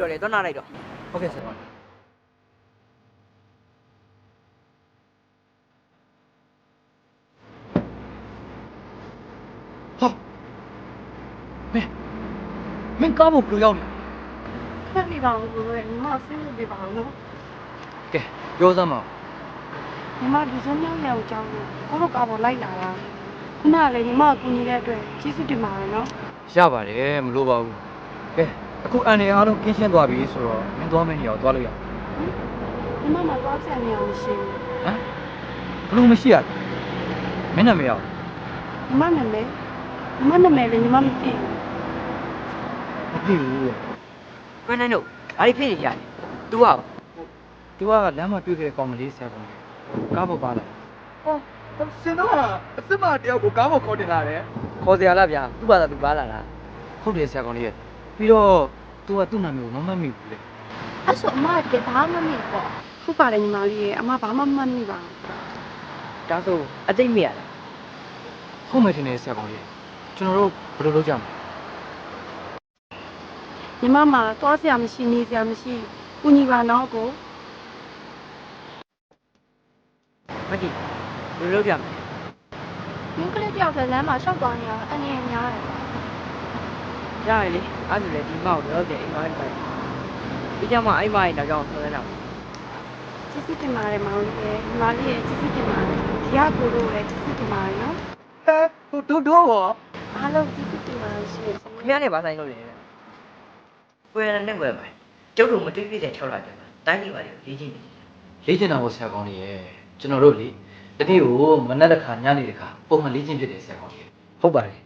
ကွယ်နိုင်တို့ရောက်လာပြီးတော့လေသွားနာလိုက်တော့ဟုတ်ကဲ့ဆရာကောင်းကြီးဟာမင်းမင်းကားဖို့ဘယ်လိုရောက်နေလဲခက်နေပါဘူးကိုယ်ညီမဆင်းနေပါဘူးနော်ကဲပြောစမ်းမအောင်ညီမဒီစမ်းမြောင်းရောက်ကြောင်းကိုကိုတို့ကားပေါ်လိုက်လာတာခုနကလည်းညီမကကူညီတဲ့အတွက်ကျေးဇူးတင်ပါတယ်နော်ရပါတယ်မလိုပါဘူးကဲ အခုအန်နေအားလုံးကင်းရှင်းသွားပြီဆိုတော့မင်းသွားမယ့်နေရာကိုသွားလို့ရအောင်ညီမမှသွားချင်နေအောင်ရှိဘူးဟမ်ဘလို့မရှိရလဲမင်းနာမည်ရောညီမနာမည်ညီမနာမည်လည်းညီမမသိဘူးမသိဘူးကွယ်နိုင်တို့ဘာတွေဖြစ်နေကြလဲသူကသူကလမ်းမှာတွေ့ခဲ့တဲ့ကောင်မလေးဆရာကောင်လေးကားပေါ်ပါလာဟောရှင်တော့အစ်မတယောက်ကိုကားပေါ်ခေါ်တင်လာတယ်ခေါ်စရာလားဗျာသူ့ဘာသာသူပါလာတာဟုတ်တယ်ဆရာကောင်လေးရဲ့ ပြီးတော့သူကသူ့နာမည်ကိုမမှတ်မိဘူးလေအဲ့ဆိုအမကဘာမှမသိပေါ့ဟုတ်ပါတယ်ညီမလေးရဲ့အမဘာမှမမှတ်မိပါဘူးဒါဆိုအသိမေ့ရလားဟုတ်မယ်ထင်တယ်ဆရာကောင်လေးကျွန်တော်တို့ဘယ်လိုလုပ်ကြမလဲညီမမှသွားစရာမရှိနေစရာမရှိကူညီပါနော်ကိုမကြည့်ဘယ်လိုလုပ်ကြမလဲမင်းကလေးတယောက်တည်းလမ်းမှာရှောက်သွားနေတာအနေနဲ့များတယ် ရရလေအဲ့ဒါလေဒီမောက်တော့တဲ့အိမ်မအိမ်ပိုင်ဒီကြောင့်မှအိမ်မအိမ်တော့ကြောင်းဆွဲနေတာကျေးဇူးတင်ပါတယ်မောင်လေးရဲ့ညီမလေးရဲ့ကျေးဇူးတင်ပါတယ်ဒီကကိုတို့လည်းကျေးဇူးတင်ပါတယ်နော်ဟဲဟိုတို့တို့ရောအားလုံးကျေးဇူးတင်ပါတယ်ရှင်ခင်ဗျားနဲ့ပါဆိုင်လို့လေကွယ်နဲ့ကွယ်ပါကျုပ်တို့မတွေ့ပြတဲ့6လကျော်တိုင်းနေပါလေရေးချင်းနေလေ့ကျင့်တာကိုဆရာကောင်လေးရဲ့ကျွန်တော်တို့လေတနေ့ကိုမနက်တစ်ခါညနေတစ်ခါပုံမှန်လေ့ကျင့်ဖြစ်တယ်ဆရာကောင်လေးဟုတ်ပါတယ်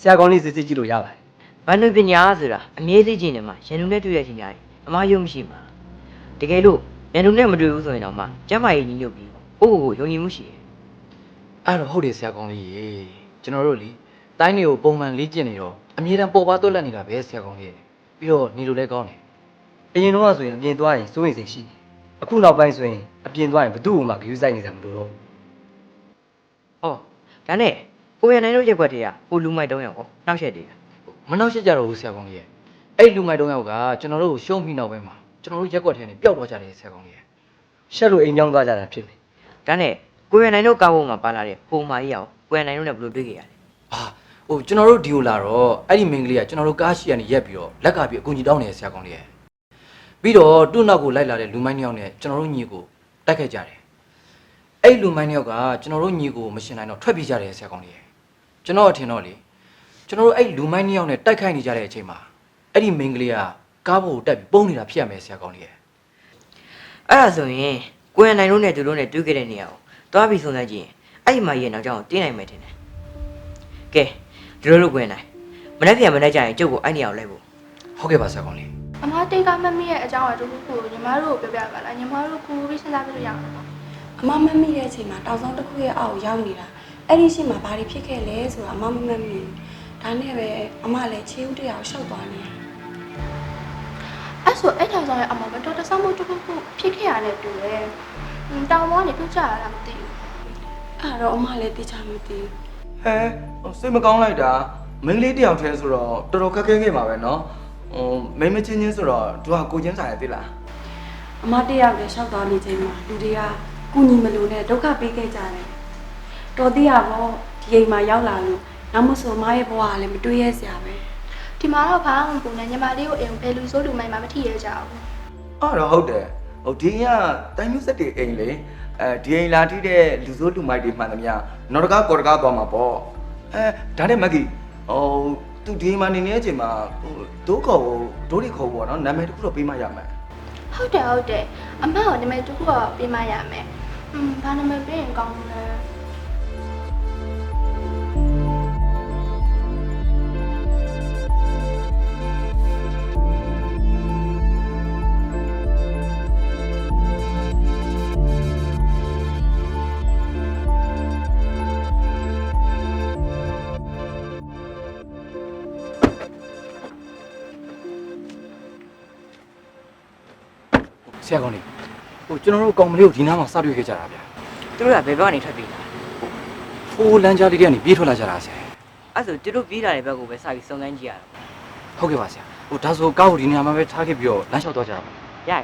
ဆရာကောင်းလေးစစ်စစ်ကြည့်လို့ရပါတယ် ဘန်နုပညာဆိုတာအမြဲသိချင်းနေမှာရန်သူနဲ့တွေ့ရချင်းကြရင်အမားယုံမရှိမှာတကယ်လို့ရန်သူနဲ့မတွေ့ဘူးဆိုရင်တော့မှကျမ်းမာရေးညီညွတ်ပြီးအိုးကိုယုံကြည်မှုရှိတယ်အဲ့တော့ဟုတ်တယ်ဆရာကောင်လေးရေကျွန်တော်တို့လေတိုင်းတွေကိုပုံမှန်လေ့ကျင့်နေတော့အမြဲတမ်းပေါ်ပါသွက်လက်နေတာပဲဆရာကောင်လေးရေပြီးတော့နေလို့လည်းကောင်းတယ်အရင်တော့ဆိုရင်အပြင်သွားရင်စိုးရိမ်စိတ်ရှိတယ်အခုနောက်ပိုင်းဆိုရင်အပြင်သွားရင်ဘသူ့ကိုမှဂရုစိုက်နေတာမလို့တော့ဟောဒါနဲ့ကိုရနိုင်တို့ရက်ွက်တည်းကဟိုလူမိုက်တုံးရောက်ဟောနောက်ဆက်တည်း မနှောက်ရှက်ကြတော့ဘူးဆရာကောင်လေးရေအဲ့လူမိုက်တုံးယောက်ကကျွန်တော်တို့ကိုရှုံးပြီးနောက်ပိုင်းမှာကျွန်တော်တို့ရက်ွက်ထဲနေပျောက်သွားကြတယ်ဆရာကောင်လေးရေရှက်လို့အိမ်ကြောင်းသွားကြတာဖြစ်မယ်ဒါနဲ့ကိုရနိုင်တို့ကောင်းဖို့မှာပါလာတဲ့ပုံမာကြီးအောင်ကိုရနိုင်တို့နဲ့ဘယ်လိုတွေ့ကြရလဲအာဟိုကျွန်တော်တို့ဒီကိုလာတော့အဲ့ဒီမိန်းကလေးကကျွန်တော်တို့ကားရှိရနေရက်ပြီးတော့လက်ကပြီးအကူကြီးတောင်းနေတယ်ဆရာကောင်လေးရေပြီးတော့သူ့နောက်ကိုလိုက်လာတဲ့လူမိုင်းတစ်ယောက်နဲ့ကျွန်တော်တို့ညီကိုတိုက်ခိုက်ကြတယ်အဲ့လူမိုင်းတစ်ယောက်ကကျွန်တော်တို့ညီကိုမရှင်နိုင်တော့ထွက်ပြေးကြတယ်ဆရာကောင်လေးရေကျွန်တော်အထင်တော့လေ ကျွန်တော်တို့အဲ့လူမိုင်းတစ်ယောက်နဲ့တိုက်ခိုက်နေကြတဲ့အချိန်မှာအဲ့ဒီမိန်းကလေးကကားပေါ်ကိုတက်ပြီးပုံနေတာဖြစ်ရမယ်ဆရာကောင်လေးရေအဲ့ဒါဆိုရင်ကိုရနိုင်တို့နဲ့သူတို့နဲ့တွေ့ခဲ့တဲ့နေရာကိုသွားပြီးဆုံးစမ်းကြည့်ရင်အဲ့ဒီမှာရဲ့နောက်ကြောင်တင်းနိုင်မယ်ထင်တယ်ကဲဒီလိုလိုကိုရနိုင်မနေ့ပြန်မနေ့ကျရင်ကျုပ်ကိုအဲ့နေရာကိုလိုက်ဖို့ဟုတ်ကဲ့ပါဆရာကောင်လေးအမတိတ်ကမမီရဲ့အကြောင်းအရာတစ်ခုခုကိုညီမတို့ကိုပြောပြပါလားညီမတို့ကူပြီးစဉ်းစားပြလို့ရအောင်အမမတ်မိတဲ့အချိန်မှာတောင်ဆောင်တစ်ခုရဲ့အောက်ကိုရောက်နေတာအဲ့ဒီရှိမှဘာတွေဖြစ်ခဲ့လဲဆိုတာအမမမတ်မိဘူး ဒါနဲ့ပဲအမလည်းခြေဦးတရားကိုရှောက်သွားနေတာ အဲ့ဆိုအဲ့ထောင်ဆောင်ရဲ့အမမတော်တဆမှုတစ်ခုခုဖြစ်ခဲ့ရတယ်တူတယ်ဟွန်းတောင်ပေါ်ကနေပြုတ်ကြရတာမသိဘူး အဲ့တော့အမလည်းသိချမသိဘူး ဟဲဟိုစိတ်မကောင်းလိုက်တာမိန်းကလေးတယောက်တည်းဆိုတော့တော်တော်ခက်ခဲခဲ့မှာပဲเนาะဟိုမိန်းမချင်းချင်းဆိုတော့သူကကိုချင်းဆိုင်ရသေးလား အမတရားလည်းရှောက်သွားနေချိန်မှာလူတွေကကုညီမလို့နဲ့ဒုက္ခပေးခဲ့ကြတယ်တော်သေးရပေါ့ဒီအိမ်မှာရောက်လာလို့ နောက်မဆိုအမရဲ့ဘဝကလည်းမတွေးရစရာပဲဒီမှာတော့ဘာမှမပူနဲ့ညီမလေးကိုအိမ်ဘယ်လူဆိုးလူမိုက်မှမထီရကြဘူးအဲ့တော့ဟုတ်တယ်ဟိုဒီကတိုင်းမျိုးဆက်တွေအိမ်လေအဲဒီအိမ်လာထိတဲ့လူစိုးလူမိုက်တွေမှန်သမျှနောက်တကားကော်တကားသွားမှာပေါ့အဲဒါနဲ့မက်ကီဟိုသူဒီအိမ်မှာနေနေတဲ့အချိန်မှာဟိုဒိုးခေါ်ဖို့ဒိုးတွေခေါ်ဖို့ပေါ့နော်နာမည်တစ်ခုတော့ပေးမှရမယ်ဟုတ်တယ်ဟုတ်တယ်အမကနာမည်တစ်ခုတော့ပေးမရမယ်ဟွန်းဘာနာမည်ပေးရင်ကောင်းလဲ ကျွန်တော်တို့ကောင်မလေးကိုဒီနားမှာစတွေ့ခဲ့ကြတာဗျာသူတို့ကဘယ်ဘက်ကနေထွက်ပြေးလာဟိုလမ်းကြားလေးတွေကနေပြေးထွက်လာကြတာဆရာအဲ့ဆိုသူတို့ပြေးလာတဲ့ဘက်ကိုပဲစပြီးစုံစမ်းကြည့်ရတာဟုတ်ကဲ့ပါဆရာဟိုဒါဆိုကောက်ကိုဒီနေရာမှာပဲထားခဲ့ပြီးတော့လမ်းလျှောက်တော့ကြတော့ရတ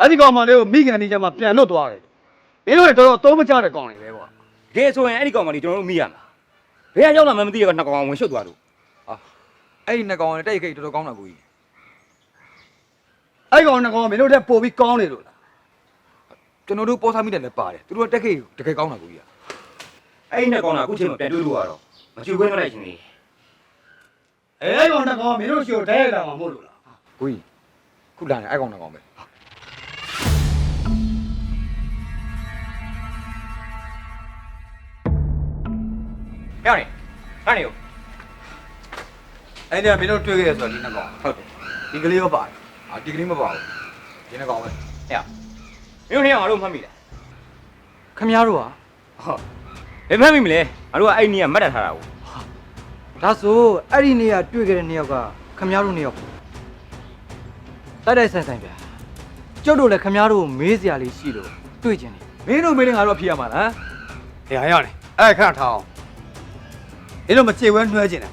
အဲ့ဒီကောင်မလေးကိုမိခင်နေကြမှာပြန်လွတ်သွားတယ်မင်းတို့လည်းတော်တော်သုံးမကြတဲ့ကောင်တွေပဲကွာတကယ်ဆိုရင်အဲ့ဒီကောင်မလေးကျွန်တော်တို့မိရမှာဘယ်ကရောက်လာမှမသိရကနှစ်ကောင်ဝင်ရှုပ်သွားလို့အဲ့ဒီနှစ်ကောင်နဲ့တိုက်ခိုက်တော်တော်ကောင်းတာကိုကြီးအဲ့ဒီကောင်နှစ်ကောင်ကမင်းတို့တက်ပို့ပြီးကောင်းနေလို့လားကျွန်တော်တို့ပေါ်စားမိတယ်လည်းပါတယ်သူတို့ကတက်ခိုက်တကယ်ကောင်းတာကိုကြီးအဲ့ဒီနှစ်ကောင်ကအခုချိန်မှာပြန်တွေ့လို့ရတော့မချူခွင့်မလိုက်ချင်သေးအဲ့ဒီကောင်နှစ်ကောင်ကမင်းတို့ရှိကိုတိုက်ရိုက်လာမှာမဟုတ်လို့လားကိုကြီးခုလာနေအဲ့ကောင်နှစ်ကောင်ပဲ ဟဲ့နေဟာနေရောအဲ့ဒီကမင်းတို့တွေ့ခဲ့ရဆိုတော့ဒီနှစ်ကောင်ဟုတ်တယ်ဒီကလေးရောပါတယ်အာဒီကလေးမပါဘူးဒီနှစ်ကောင်ပဲဟဲ့မင်းတို့နေအောင်ငါတို့မှတ်မိလားခမများတို့ကဟုတ်ဘယ်မှတ်မိမလဲငါတို့ကအဲ့ဒီနေရာမတ်တက်ထားတာကိုဒါဆိုအဲ့ဒီနေရာတွေ့ခဲ့တဲ့နေရာကခမများတို့နေရာပေါ့တိုက်တိုက်ဆိုင်ဆိုင်ဗျာကျုပ်တို့လည်းခမများတို့ကိုမေးစရာလေးရှိလို့တွေ့ကျင်တယ်မင်းတို့မင်းလည်းငါတို့အဖြစ်ရမှာလားဟေးဟာရောက်နေအဲ့ခဏထားအောင် မင်းတို့မကြေဝဲနှွှဲကျင်တယ်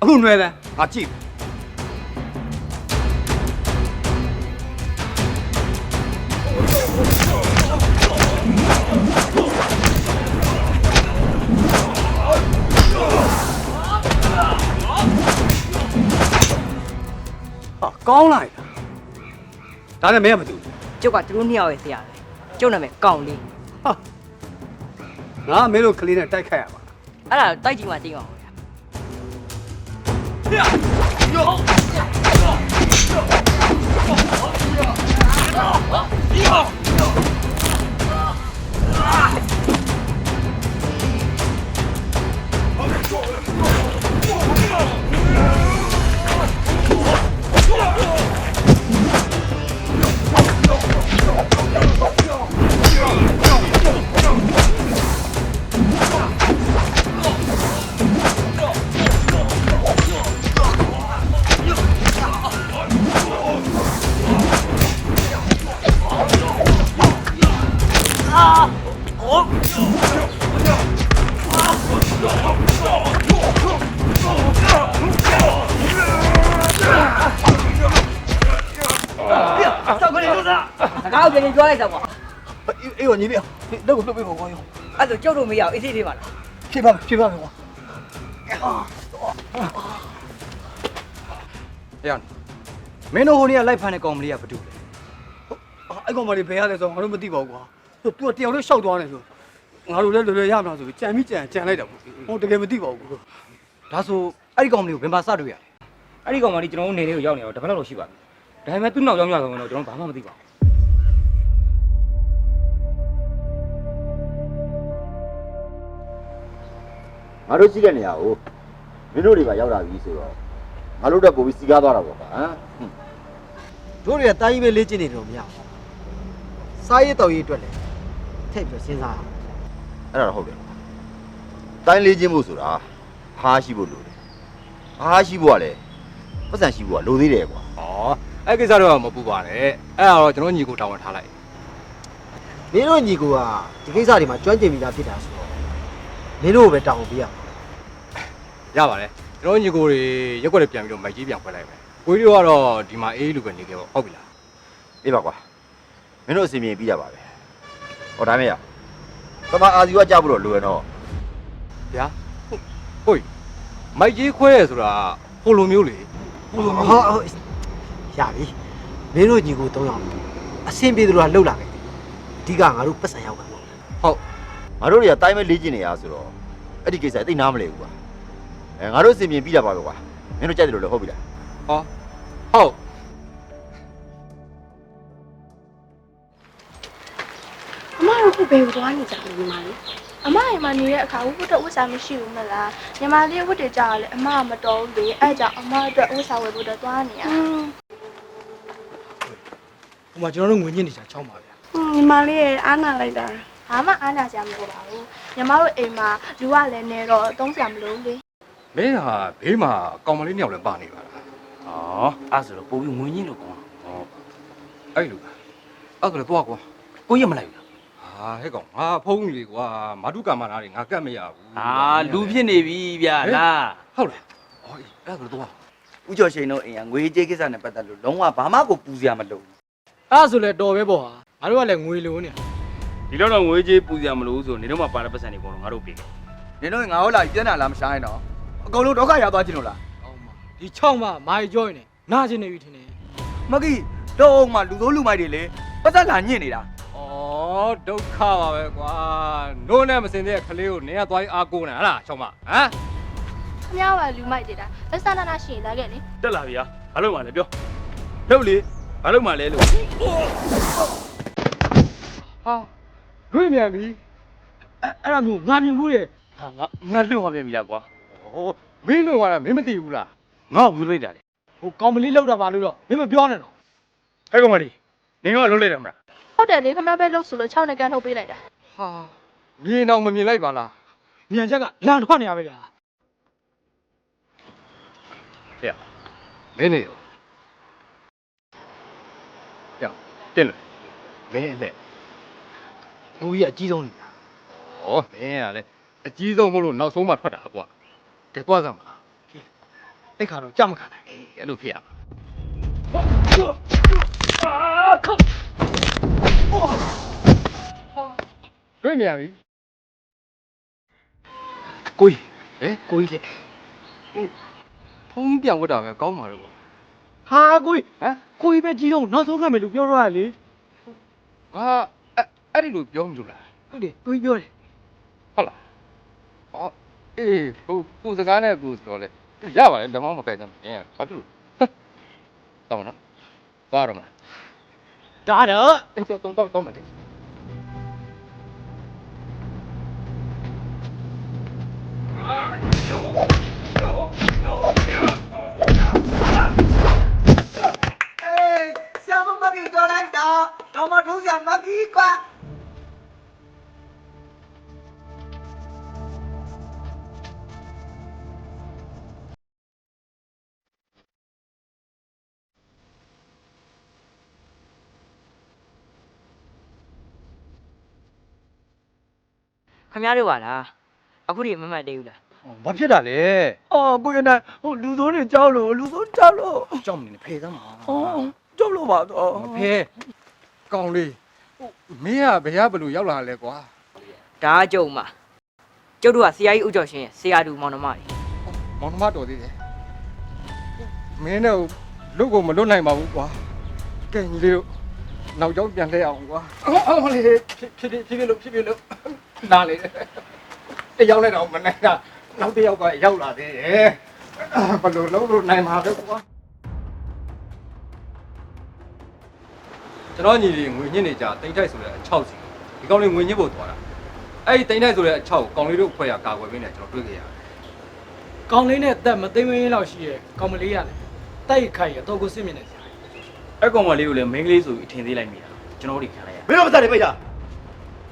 အခုနှွှဲတယ်ငါကြည့်ဟာကောင်းလိုက်တာဒါနဲ့မင်းကမသိဘူးကျုပ်ကသူတို့နှစ်ယောက်ရဲ့ဆရာပဲကျုပ်နာမည်ကောင်းလေးဟာငါမင်းတို့ကလေးနဲ့တိုက်ခိုက်ရပါ အဲ့ဒါတိုက်ကြည့်မှသိအောင်ဗျာ ကိုပြန်ပြောလိုက်စမ်းကွာအေးအေးကိုညီလေးလောက်ကိုလှုပ်ပေးပါကွာရောအဲ့ဒါကျုပ်တို့မရအောင်အေးစိတ်လေးပါလားဖြေပါဖြေပါမယ်ကွာဟဲ့မင်းတို့ဟိုနေ့ကလိုက်ဖမ်းတဲ့ကောင်မလေးကဘာတူလဲအဲ့ကောင်မလေးဘယ်ရလဲဆိုတော့ငါတို့မသိပါဘူးကွာသူကတယောက်လေးရှောက်သွားနေဆိုငါတို့လည်းလွယ်လွယ်ရမလားဆိုပြီးကြံပြီးကြံကြံလိုက်တာပေါ့ဟိုတကယ်မသိပါဘူးကွာဒါဆိုအဲ့ဒီကောင်မလေးကိုဘယ်မှာစတွေ့ရလဲအဲ့ဒီကောင်မလေးကျွန်တော်တို့နေလေးကိုရောက်နေတော့တပတ်လောက်လို့ရှိပါပြီဒါပေမဲ့သူ့နောက်ကြောင်းရောက်ဆိုတော့ကျွန်တော်ဘာမှမသိပါဘူး ငါတို့ရှိတဲ့နေရာကိုမင်းတို့တွေကရောက်လာပြီဆိုတော့ငါတို့တက်ပို့ပြီးစီကားသွားတာပေါ့ကွာဟမ်တို့တွေကတာကြီးပဲလေ့ကျင့်နေတော့မရဘူးစားရေးတော်ရေးအတွက်လည်းထည့်ပြီးစဉ်းစားအဲ့ဒါတော့ဟုတ်တယ်တိုင်းလေးချင်းမှုဆိုတာဟာရှိဖို့လိုတယ်ဟာရှိဖို့ကလည်းပတ်စံရှိဖို့ကလိုသေးတယ်ကွာဩအဲ့ကိစ္စတော့မပူပါနဲ့အဲ့ဒါတော့ကျွန်တော်ညီကိုတောင်းဝန်ထားလိုက်မင်းတို့ညီကိုကဒီကိစ္စတွေမှာကျွမ်းကျင်ပြီးသားဖြစ်တာဆိုတော့ မင်းတို့ကိုပဲတောင်းပေးရမှာရပါတယ်ကျွန်တော်ညီကိုတွေရက်ွက်လေးပြန်ပြီးတော့မိုက်ကြီးပြန်ဖွင့်လိုက်မယ်ကိုကြီးတို့ကတော့ဒီမှာအေးလူပဲနေကြပေါ့ဟုတ်ပြီလားအေးပါကွာမင်းတို့အစီအမြင်ပြီးကြပါပဲဟောဒါမဲ့ရသမားအာဇီဝကြဖို့တော့လိုရတော့ဗျာဟုတ်ဟုတ်မိုက်ကြီးခွဲရဆိုတာဟိုလိုမျိုးလေဟိုလိုမျိုးဟာဟုတ်ရပြီမင်းတို့ညီကို၃ယောက်အဆင်ပြေသလိုကလှုပ်လာခဲ့တယ်အဓိကငါတို့ပတ်စံရောက်မှာပေါ့ဟုတ် ငါတို့တွေကတိုင်းမဲ့လေးချင်းနေရဆိုတော့အဲ့ဒီကိစ္စအသိနားမလဲဘူးကွာအဲငါတို့အစီအမြင်ပြီးကြပါပဲကွာမင်းတို့ကြိုက်တယ်လို့လည်းဟုတ်ပြီလားဟောဟုတ်အမတို့ခုဘယ်ကိုသွားနေကြလဲညီမလေးအအမအိမ်မှာနေတဲ့အခါဝတ်တော့ဝတ်စားမရှိဘူးမလားညီမလေးဝတ်တယ်ကြောက်လေအမကမတော်ဘူးလေအဲ့ကြောင့်အမအတွက်ဝတ်စားဝယ်ဖို့တော့သွားနေရอืมဟိုမှာကျွန်တော်တို့ငွေညစ်နေချာချောင်းပါဗျာညီမလေးရဲ့အားနာလိုက်တာ ဘာမှအားနာစရာမလိုပါဘူးညီမတို့အိမ်မှာလူကလည်းနေတော့သုံးစရာမလိုဘူးလေမင်းဟာဘေးမှာကောင်မလေးနှစ်ယောက်လည်းပါနေပါလား။အော်အဲ့ဆိုတော့ပိုပြီးငွေညင်းလို့ကောင်းဟောအဲ့လိုအဲ့ဒါလည်းတော့ကွာ။ကိုရမလိုက်ဘူးလားဟာဟဲ့ကောင်ငါဖုန်းကြီးလေကွာမာတုကာမနာတွေငါကတ်မရဘူး။အာလူဖြစ်နေပြီဗျာလားဟုတ်လားဟောအေးအဲ့ဒါလည်းတော့ဦးကျော်ရှိန်တို့အိမ်ကငွေကြေးကိစ္စနဲ့ပတ်သက်လို့လုံးဝဘာမှကိုပူစရာမလိုဘူးအဲ့ဆိုလဲတော်ပဲပေါ့ဟာငါတို့ကလည်းငွေလိုနေ။ ဒီလောက်တော့ငွေကြေးပူစရာမလိုဘူးဆိုနေတော့မှပါတဲ့ပတ်စံတွေကတော့ငါတို့ပေးတယ်နင်တို့ငါဟုတ်လားပြန်လာလားမရှားရင်တော့အကုန်လုံးဒုက္ခရောက်သွားခြင်းလို့လားအောင်းပါဒီချောင်းမမိုင်ကြောနေနာကျင်နေပြီထင်တယ်မကီတော့မှလူစိုးလူမိုက်တွေလေပတ်သက်လာညင့်နေတာဩဒုက္ခပါပဲကွာနိုးနဲ့မစင်တဲ့ကလေးကိုနင်ကသွားပြီးအားကိုးနေဟလားချောင်းမဟမ်ခမရကလူမိုက်တယ်တာလက်စနာနာရှိရင်လာခဲ့လေ။တက်လာပြီ။ဘာလို့မှလဲပြော။လုပ်လေ။ဘာလို့မှလဲလို့ဟာ တွေ့မြန်ပြီအဲ့အဲ့ဒါမျိုးငါမြင်ဘူးရဲ့။ဟာငါငါလွတ်သွားပြန်ပြီလားကွာဟိုမင်းတို့ကလည်းမင်းမသိဘူးလား။ငါ့ကိုဘူးလိုက်တာလေဟိုကောင်မလေးလောက်တာပါလို့တော့မင်းမပြောနဲ့တော့။ဟဲ့ကောင်မလေး။နင်ကလွတ်လိုက်တယ်မလားဟုတ်တယ်လေခမရပဲလို့ဆိုလို့6နှစ်ကန်ထုတ်ပေးလိုက်တာဟာမြင်အောင်မမြင်လိုက်ပါလားမြန်ချက်ကလန်ထွက်နေရပဲဗျာဟဲ့မင်းနေရောဟဲ့တင်းလို့မင်းအဲ့ ငွေကြီးအကြီးဆုံးနေဩမင်းကလည်းအကြီးဆုံးမလို့နောက်ဆုံးမှထွက်တာကွာကဲသွားစမ်းပါတိတ်ခါတော့ကြမခံနိုင်အေးအဲ့လိုဖြစ်ရမှာတွေ့မြင်ပြီကိုကြီးဟဲ့ကိုကြီးလေဖုံးပြန်ဝတ်တာပဲကောင်းပါလို့ကွာဟာကိုကြီးဟမ်ကိုကြီးပဲကြီးဆုံးနောက်ဆုံးကမယ်လို့ပြောတော့ရလေငါ အဲ့အဲ့ဒီလိုပြောမလို့လားဟုတ်တယ်ကိုကြီးပြောတယ်ဟုတ်လားဟောအေးဟိုကိုစကားနဲ့ကိုဆိုတော့လေရပါလေဓမ္မမကဲကြမ်းအင်းဘာဖြစ်လို့တော့နော်သွားရမလားဒါတော့အေးတော့တော့တော့မတည်းအေးဆရာမမကီတော်လိုက်တာတော်မထိုးဆရာမကီကွာ ခမရတို့ပါလားအခုဒီမမှတ်သေးဘူးလားဘာဖြစ်တာလဲအော်ကိုရနိုင်ဟိုလူစိုးတွေကြောက်လို့လူစိုးကြောက်လို့။ကြောက်မနေနဲ့ဖေးသမ်းပါအော်ကြောက်လို့ပါတော့မဖဲကောင်းလေးဟိုမင်းကဘယ်ရဘလို့ရောက်လာလဲကွာဒါကကျုံမှာကျုပ်တို့ကဆရာကြီးဥကျော်ရှင်ရဲ့ဆရာတူမောင်နှမတွေမောင်နှမတော်သေးတယ်မင်းတော့လုတ်ကိုမလွတ်နိုင်ပါဘူးကွာကဲညီလေးတို့နောက်ကျောင်းပြန်လဲအောင်ကွာအော်မလေးဖြစ်ဖြစ်ဖြစ်ဖြစ်လို့ဖြစ်ဖြစ်လို့ နားလေတယောက်နဲ့တော့မနိုင်တာနောက်တစ်ယောက်ကရောက်လာသေးတယ်ဘယ်လိုလုပ်လို့နိုင်မှာလဲကွာကျွန်တော်ညီလေးငွေညစ်နေကြတိမ့်ထိုက်ဆိုတဲ့အချောက်စီဒီကောင်လေးငွေညစ်ဖို့သွားတာအဲ့ဒီတိမ့်ထိုက်ဆိုတဲ့အချောက်ကိုကောင်လေးတို့ဖွဲ့ရကာကွယ်ပေးနေကျွန်တော်တွေ့ခဲ့ရတယ်ကောင်းလေးနဲ့အသက်မသိမရင်းလောက်ရှိရဲ့ကောင်းမလေးရတယ်တိုက်ခိုက်ရတော့ကိုစစ်မြင်နေစရာ။အဲ့ကောင်မလေးကိုလည်းမိန်းကလေးဆိုပြီးအထင်သေးလိုက်မိတာ။ကျွန်တော်တို့ခံလိုက်ရမင်းတို့မစားနေပိတ်တာ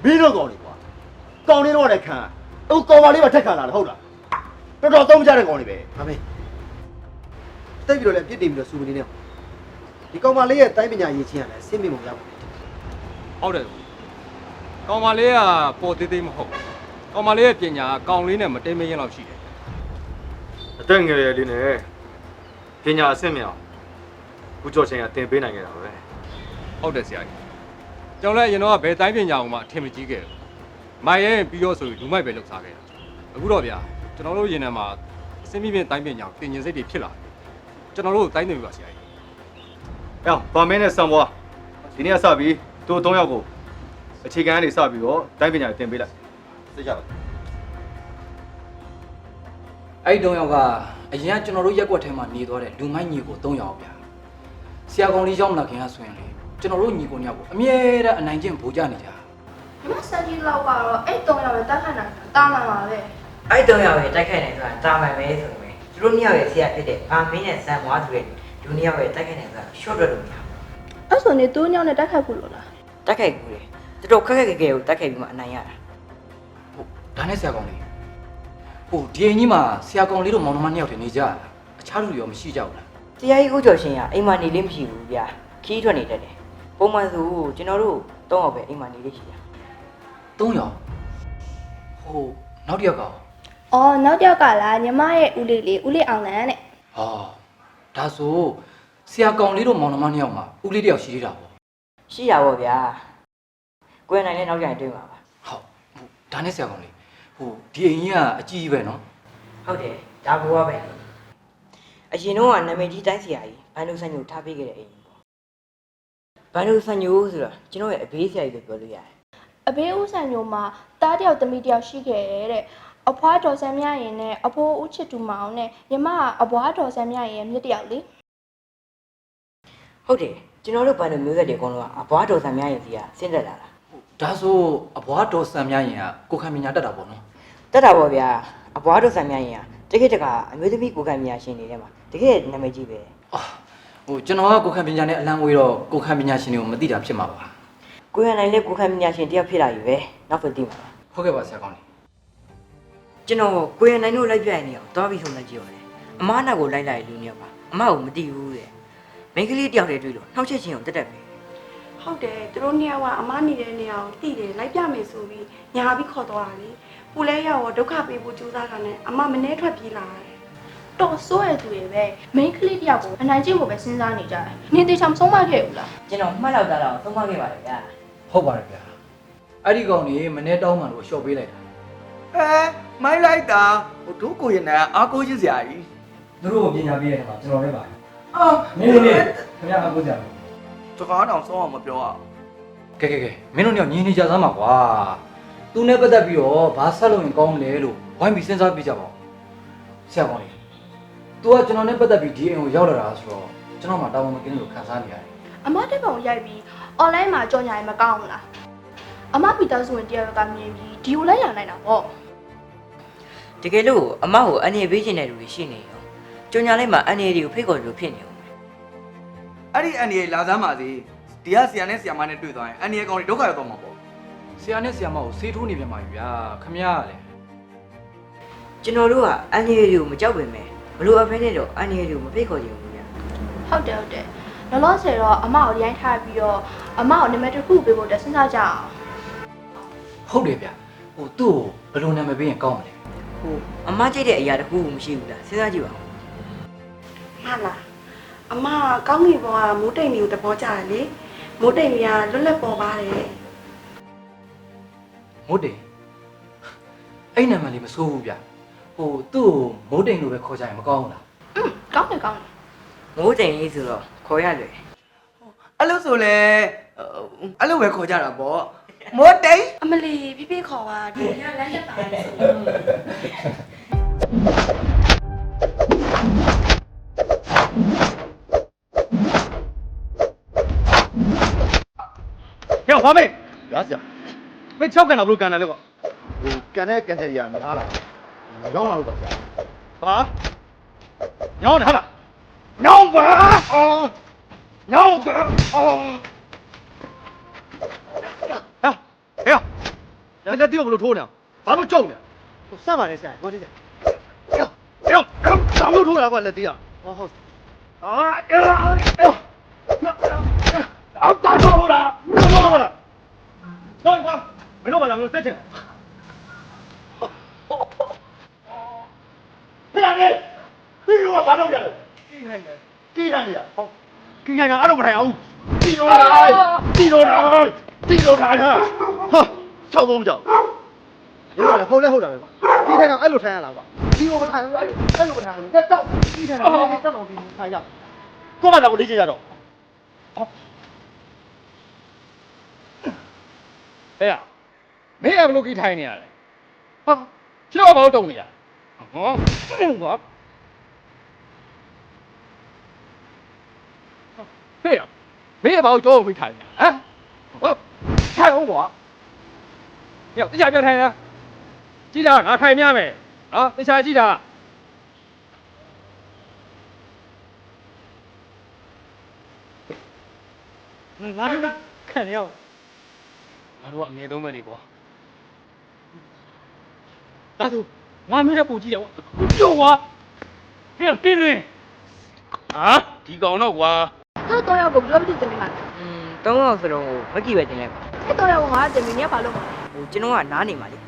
မင်းတို့ကောင်တွေ ကွာကောင်လေးတော့လည်းခံအခုကောင်မလေးမှထက်ခံလာတယ်ဟုတ်လားတော်တော်သုံးမကြတဲ့ကောင်တွေပဲဟာမေတိတ်ပြီးတော့လည်းပြစ်တင်ပြီးတော့စူမနေနဲ့ဒီကောင်မလေးရဲ့တိုင်းပညာရည်ချင်းကလည်းအဆင့်မြင့်ပုံရပါဘူးဟုတ်တယ်ကောင်မလေးကပေါ်သေးသေးမဟုတ်ကောင်မလေးရဲ့ပညာကကောင်လေးနဲ့မတိမ်မရင်လောက်ရှိတယ်အသက်ငယ်ရလေးနဲ့ပညာအဆင့်မြောင်ဦးကျော်ချင်းကတင်ပေးနိုင်ခဲ့တာပဲဟုတ်တယ်ဆရာကြီးကျွန်တော်လည်းအရင်တော့ဘယ်တိုင်းပညာအောင်မှအထင်မကြီးခဲ့ဘူး မိုင်ရဲ့ပြီးတော့ဆိုပြီးလူမိုက်ပဲလောက်စားခဲ့တာအခုတော့ဗျာကျွန်တော်တို့ရင်ထဲမှာအစင်းမြင့်မြင့်တိုင်းပညာကိုတင်ကျင်စိတ်တွေဖြစ်လာတယ်ကျွန်တော်တို့တိုင်းတင်ပြပါဆရာကြီး။အော်ဗာမင်းနဲ့ဆံဘွားဒီနေ့ကစပြီးတို့၃ယောက်ကိုအခြေခံကနေစပြီးတော့တိုင်းပညာတင်ပေးလိုက်သိကြပါအဲ့ဒီတုံးယောက်ကအရင်ကကျွန်တော်တို့ရက်ကွက်ထဲမှာနေသွားတဲ့လူမိုက်ညီကို၃ယောက်ဗျာဆရာကောင်လေးရောက်မလာခင်ကဆိုရင်လေကျွန်တော်တို့ညီကိုညောက်ကိုအမြဲတမ်းအနိုင်ကျင့်ဗိုလ်ကြနေကြ ညီမစံကြီးလောက်ကတော့အဲ့တုံးရောက်ရင်တက်ခတ်နိုင်တာတာမှန်ပါပဲအဲ့တုံးရောက်ရဲ့တိုက်ခိုက်နေဆိုတာတာမှန်ပဲဆိုပေမဲ့သူတို့နှစ်ယောက်ရဲ့ဆရာဖြစ်တဲ့အာမင်းနဲ့ဆန်မွားဆိုတဲ့လူနှစ်ယောက်ရဲ့တိုက်ခိုက်နေဆိုတာ short တော့လို့မရဘူးအဲ့ဆိုနေသူညောင်းနဲ့တက်ခတ်ခုလို့လားတိုက်ခိုက်ကူတယ်သူတို့ခက်ခက်ခဲခဲကိုတိုက်ခိုက်ပြီးမှအနိုင်ရတာဟုတ်ဒါနဲ့ဆရာကောင်းလေးဟိုဒီအင်ကြီးမှာဆရာကောင်းလေးတို့မောင်နှမနှစ်ယောက်တည်းနေကြရလားအခြားလူတွေရောမရှိကြဘူးလားတရားကြီးကိုကျော်ရှင်ကအိမ်မှာနေလေးမရှိဘူးဗျာခီးထွက်နေတတ်တယ်ပုံမှန်ဆိုကျွန်တော်တို့တောင်းအောင်ပဲအိမ်မှာနေလေးရှိတာ ၃ယောက်ဟိုနောက်တစ်ယောက်ကရောအော်နောက်တစ်ယောက်ကလားညီမရဲ့ဦးလေးလေးဦးလေးအောင်လန်းတဲ့ဟာဒါဆိုဆရာကောင်းလေးတို့မောင်နှမနှစ်ယောက်မှာဦးလေးတစ်ယောက်ရှိသေးတာပေါ့ရှိရပါဗျာကိုယ်နိုင်လဲနောက်ကြရင်တွေ့မှာပါဟုတ်ဟိုဒါနဲ့ဆရာကောင်းလေးဟိုဒီအင်ကြီးကအကြီးကြီးပဲနော်ဟုတ်တယ်ဒါဘောပဲအရင်တော့ကနာမည်ကြီးတိုင်းဆရာကြီးဘန်ဒုဆန်ညိုထားပေးခဲ့တဲ့အိမ်ပေါ့ဘန်ဒုဆန်ညိုဆိုတာကျွန်တော်ရဲ့အဘေးဆရာကြီးလို့ပြောလို့ရတယ် အဘေးဦးဆန်ညိုမှာတားတယောက်သမီးတယောက်ရှိခဲ့တဲ့တဲ့အဖွားတော်ဆန်းမြရင်နဲ့အဖိုးဦးချစ်တူမောင်နဲ့ညီမကအဘွားတော်ဆန်းမြရင်ရဲ့မြစ်တယောက်လေဟုတ်တယ်ကျွန်တော်တို့ဘန်ဒုမျိုးဆက်တွေအကုန်လုံးကအဘွားတော်ဆန်များရင်စီကဆင်းသက်လာတာဒါဆိုအဘွားတော်ဆန်များရင်ကကိုခံပညာတတ်တာပေါ့နော်တက်တာပေါ့ဗျာအဘွားတော်ဆန်များရင်ကတကယ်တကအမျိုးသမီးကိုယ်ခံပညာရှင်တွေထဲမှာတကယ်နာမည်ကြီးပဲ အာဟိုကျွန်တော်ကကိုခံပညာနဲ့အလံဝေးတော့ကိုခံပညာရှင်တွေကိုမသိတာဖြစ်မှာပါ ကိုယ်ရနိုင်လဲကိုယ်ခံပညာရှင်တယောက်ဖြစ်လာပြီပဲနောက်ဆိုသိမှာပါဟုတ်ကဲ့ပါဆရာကောင်းလေးကျွန်တော်ကိုယ်ရနိုင်တို့လိုက်ပြရနေအောင်သွားပြီးဆုံးလိုက်ကြည့်ရတယ်အမားနောက်ကိုလိုက်လိုက်လူမျိုးပါအမကိုမသိဘူးတဲ့မိန်းကလေးတယောက်တည်းတွေ့လို့နှောက်ချက်ချင်းကိုတက်တက်ပဲဟုတ်တယ်သူတို့နှစ်ယောက်ကအမနေတဲ့နေရာကိုတည်တယ်လိုက်ပြမယ်ဆိုပြီးညာပြီးခေါ်သွားတာလေပူလဲရောက်တော့ဒုက္ခပေးဖို့ကြိုးစားတာနဲ့အမမနှဲထွက်ပြေးလာတယ်တော်ဆိုးရသူတွေပဲမိန်းကလေးတယောက်ကိုအနိုင်ကျင့်ဖို့ပဲစဉ်းစားနေကြတယ်နင်တေချာမဆုံးမခဲ့ဘူးလားကျွန်တော်မှတ်လောက်တာတော့သုံးမခဲ့ပါတယ်ဗျာ ဟုတ်ပါတယ်ဗျာအဲ့ဒီကောင်ကြီးမနေ့တောင်းမှလို့ရှော့ပေးလိုက်တာအဲမိုင်းလိုက်တာဟိုတို့ကိုရနေအားကိုးချင်းစရာကြီးသူတို့ကိုပညာပေးရတဲ့မှာကျွန်တော်လည်းပါအာနေနေနေခင်ဗျာအကူကြပါတကားတောင်ဆုံးအောင်မပြောအောင်ကဲကဲကဲမင်းတို့ညောင်ညင်းနေကြသမ်းပါကွာသူနဲ့ပတ်သက်ပြီးတော့ဘာဆက်လုပ်ရင်ကောင်းမလဲလို့ဝိုင်းပြီးစဉ်းစားပြကြပါဦးဆရာကောင်းလေး तू ကကျွန်တော်နဲ့ပတ်သက်ပြီးဒီအိမ်ကိုရောက်လာတာဆိုတော့ကျွန်တော်မှတာဝန်မကင်းလို့ခံစားနေရတယ်အမတက်ပုံရိုက်ပြီး online မှာကြော်ညာရင်မကောင်းဘူးလားအမပီတာဆိုရင်တယောက်ကမြင်ပြီးဒီကိုလိုက်လာနိုင်တာပေါ့တကယ်လို့အမကိုအနေပေးချင်တဲ့လူတွေရှိနေရောကြုံညာလိုက်မှာအနေတွေကိုဖိတ်ခေါ်လို့ဖြစ်နေအောင်အဲ့ဒီအန်ဒီရဲ့လာစမ်းပါစေဒီကဆရာနဲ့ဆရာမနဲ့တွေ့သွားရင်အန်ဒီရဲ့ကောင်တွေဒုက္ခရောက်တော့မှာပေါ့ဆရာနဲ့ဆရာမကိုဆေးထိုးနေပြန်ပါပြီဗျာခမရကလည်းကျွန်တော်တို့ကအအနေတွေကိုမကြောက်ပင်မဲ့ဘလို့အဖဲနဲ့တော့အနေတွေကိုမဖိတ်ခေါ်ချင်ဘူးဗျာဟုတ်တယ်ဟုတ်တယ် လောလောဆယ်တော့အမကိုရိုင်းထားပြီးတော့အမကိုနံပါတ်တစ်ခုပေးဖို့တက်စဉ်းစားကြအောင်ဟုတ်တယ်ဗျဟိုသူ့ကိုဘယ်လိုနာမည်ပေးရင်ကောင်းမလဲဟိုအမကြိတ်တဲ့အရာတစ်ခုမရှိဘူးလားစဉ်းစားကြည့်ပါဦးမှန်လားအမကောင်းကင်ဘဝမိုးတိမ်မျိုးသဘောကျတယ်လေမိုးတိမ်ကလွတ်လပ်ပေါ်ပါတယ်မိုးတိမ်အဲ့နာမည်လေးမဆိုးဘူးဗျဟိုသူ့ကိုမိုးတိမ်လို့ပဲခေါ်ကြရင်မကောင်းဘူးလားอืมကောင်းတယ်ကောင်းတယ်မိုးတိမ်လေးဆိုတော့ ခေါ်ရလွယ်အဲ့လို့ဆိုလဲအဲ့လိုပဲခေါ်ကြတာပေါ့မိုးတိတ်အမလီပြပြခေါ်ပါဒီကလမ်းတက်တာလေဟဲ့ဘာမေးရစရာမေး6ကန်တော့ဘလို့ကန်တယ်လေကွာဟိုကန်တဲ့ကန်တဲ့ကြီးကများလာရောင်းလာလို့ပါဗျာဟာညောင်းတယ်ဟာလား 吧！哦，要的哦。哎，哎呀，人家地方不都偷呢，把都撞呢。我三把的噻，我这这。哎呦，哎呦，咱们偷哪块来的呀？哦好。啊呀呀！哎呦，啊打错我了，打错我了。等一会儿，没弄完咱们再见。不然呢？你给我把弄下来。厉害呢。 ကြီးတာနေရဟောကြီးတာအဲ့လိုမထိုင်အောင်တီတော့တာတီတော့တာတီတော့တာဟာဆောက်သုံးကြောင်ဟုတ်လဲဟုတ်တာပဲကြီးထိုင်အောင်အဲ့လိုထိုင်ရလားကွာဒီလိုမထိုင်ဘူးအဲ့လိုမထိုင်ဘူးတက်တော့ကြီးထိုင်အောင်တက်တော့ဒီထိုင်ရကိုမတော်ကိုလေ့ကျင့်ရတော့ဟောဟဲ့မင်းအဘလိုကြီးထိုင်နေရလဲဟာကျွန်တော်ဘာလို့တုံနေရဟောဟော 对呀，你也把我装回去看见！啊，我看我，你想不想表态呀？得拿？我开面了没？啊，你猜几条？嗯，哪条？肯定有。哪条？你都没理过。哪条？我还没得补几条。救我！别闭嘴！啊？提高那我。 ဟဲ့တင်းတွင်ဟာဒီကောင်တော့ကွာသူတို့တော့ရောက်ကိုဘယ်လိုဖြစ်တင်မိမှာလဲอืมသုံးယောက်စလုံးကိုမကြည့်ပဲတင်လိုက်ပါအဲ့တော့ရောက်ကိုငါကတင်မိနေဘာလို့မလဲဟိုကျွန်တော်ကနားနေပါလေ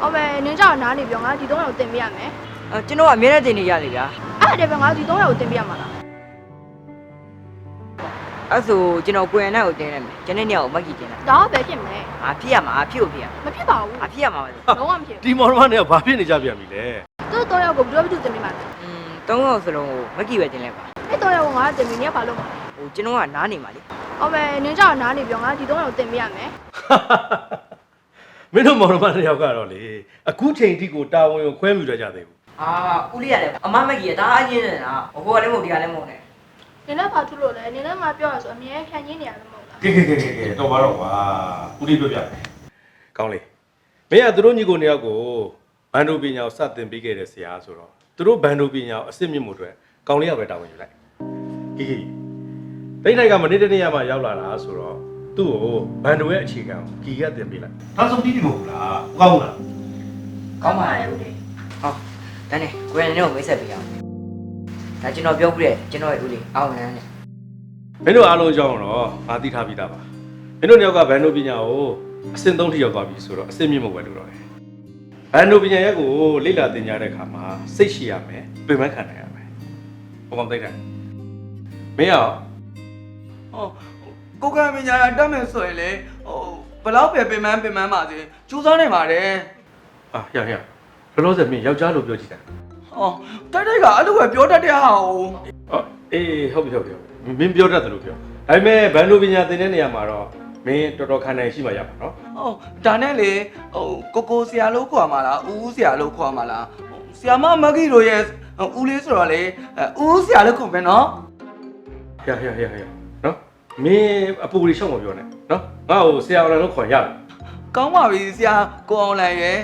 အော်ပဲနင်းကြောင်နားနေပြောငါဒီတော့ရောက်တင်မိရမယ်အဲကျွန်တော်ကအမြဲတမ်းတင်နေရလေဗျာအဲ့ဒါတည်းပဲငါဒီတော့ရောက်ကိုတင်မိရမှာလား အဲ့ဆိုကျွန်တော်ကိုယ်ရနိုင်ကိုတင်လိုက်မယ်ကျွန်တဲ့နေရာကိုမကြည့်တင်လိုက်ဒါကပဲဖြစ်မယ်အာဖြစ်ရမှာအာဖြစ်ကိုဖြစ်ရမှာမဖြစ်ပါဘူးအာဖြစ်ရမှာပါလေလုံးဝမဖြစ်ဒီမော်တော်မနဲ့ကဘာဖြစ်နေကြပြန်ပြီလဲဘူးသူတို့တော့ရောက်ကိုဘယ်လိုဖြစ်တင်မိမှာလဲอืมသုံးယောက်စလုံးကိုမကြည့်ပဲတင်လိုက်ပါအဲ့တော့ရောက်ကိုငါကတင်မိနေဘာလို့မလဲဟိုကျွန်တော်ကနားနေပါလေအော်ပဲနင်းကြောင်နားနေပြောငါဒီတော့ရောက်တင်မိရမယ်မင်းတို့မော်တော်မနှစ်ယောက်ကတော့လေအခုချိန်ထိကိုတာဝန်ကိုခွဲမိကြကြသေးဘူးအာဦးလေးရတယ်အမမကြီးကဒါအချင်းနေတာဟိုကလည်းမဟုတ်ဒီကလည်းမဟုတ်နဲ့ နင်းလည်းဘာထူလို့လဲနင်းလည်းငါပြောရဆိုအမြဲခံရင်းနေရတယ်မဟုတ်လားကဲကဲကဲကဲကဲတော့ပါတော့ကွာဦးလေးပြောပြမယ်ကောင်းလေမင်းကသူတို့ညီကိုနှစ်ယောက်ကိုဘန်ဒိုပညာကိုစတင်ပေးခဲ့တဲ့ဆရာဆိုတော့သူတို့ဘန်ဒိုပညာကိုအစ်စ်မြင့်မှုအတွက်ကောင်းလေးကပဲတာဝန်ယူလိုက်ဟီဟီတိတ်တိုက်ကမနေ့တနေ့မှရောက်လာတာဆိုတော့သူ့ကိုဘန်ဒိုရဲ့အခြေခံကိုဂီကတင်ပေးလိုက်ဒါဆိုပြီးပြီမဟုတ်လားကောင်းလားကောင်းပါလေဦးလေးဟောဒါနဲ့ကိုယ်ရနိုင်ကိုမိတ်ဆက်ပေးအောင် ဒါကျွန်တော်ပြောပြတဲ့ကျွန်တော်ရဲ့ဦးလေးအောင်လန်းနဲ့မင်းတို့အားလုံးကြောင်းတော့ငါသိထားပြီးသားပါမင်းတို့နှစ်ယောက်ကဘန်ဒိုပညာကိုအဆင့်သုံးထိရောက်သွားပြီဆိုတော့အဆင့်မြင့်မှုပဲလို့တော့တယ်ဘန်ဒိုပညာရက်ကိုလေ့လာသင်ကြားတဲ့အခါမှာစိတ်ရှိရမယ်ပြင်ပန်းခံနိုင်ရမယ်ဘုံကောင်သိတယ်မင်းရောဟိုကိုကမညာတတ်မယ်ဆိုရင်လေဟိုဘလောက်ပဲပင်ပန်းပင်ပန်းပါစေကြိုးစားနေပါတယ်အာရရဘလို့ဆိုမင်းယောက်ျားလို့ပြောကြည့်တ ယ်ဟောတိုက်တိုက်ကအဲ့လိုပဲပြောတတ်တဲ့ဟာကိုဟောအေးဟုတ်ပြီဟုတ်ပြီဟုတ်ပြီမင်းပြောတတ်တယ်လို့ပြောဒါပေမဲ့ဘန်ဒိုပညာသင်တဲ့နေရာမှာတော့မင်းတော်တော်ခံနိုင်ရှိမှရပါနော်ဟောဒါနဲ့လေဟိုကိုကိုဆရာလို့ခေါ်မှာလားဦးဦးဆရာလို့ခေါ်မှာလားဟိုဆရာမမဂီတို့ရဲ့ဦးလေးဆိုတော့လေဦးဦးဆရာလို့ခေါ်မယ်နော်ရရရရနော်မင်းအပူရီရှောက်မပြောနဲ့နော်ငါ့ကိုဆရာအောင်လို့ခေါ်ရတယ်ကောင်းပါပြီဆရာကိုအောင်လိုက်ရဲ့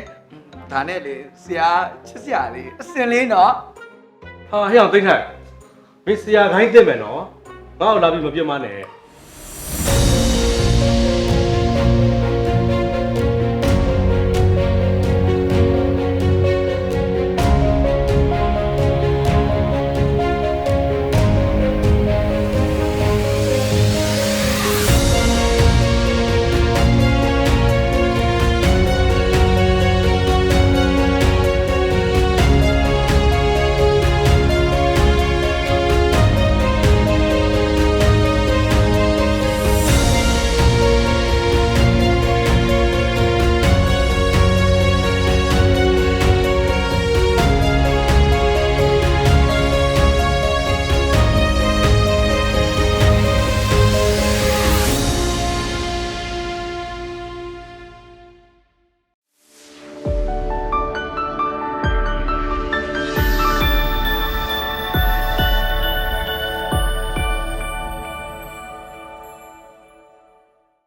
ဒါနဲ့လေဆရာချစ်ဆရာလေးအစင်လေးနော်ဟာဟဲ့အောင်သိမ့်ထိုင်မင်းဆရာခိုင်းသိမ့်မယ်နော်ငါ့ကိုလာပြီးမပြတ်မနဲ့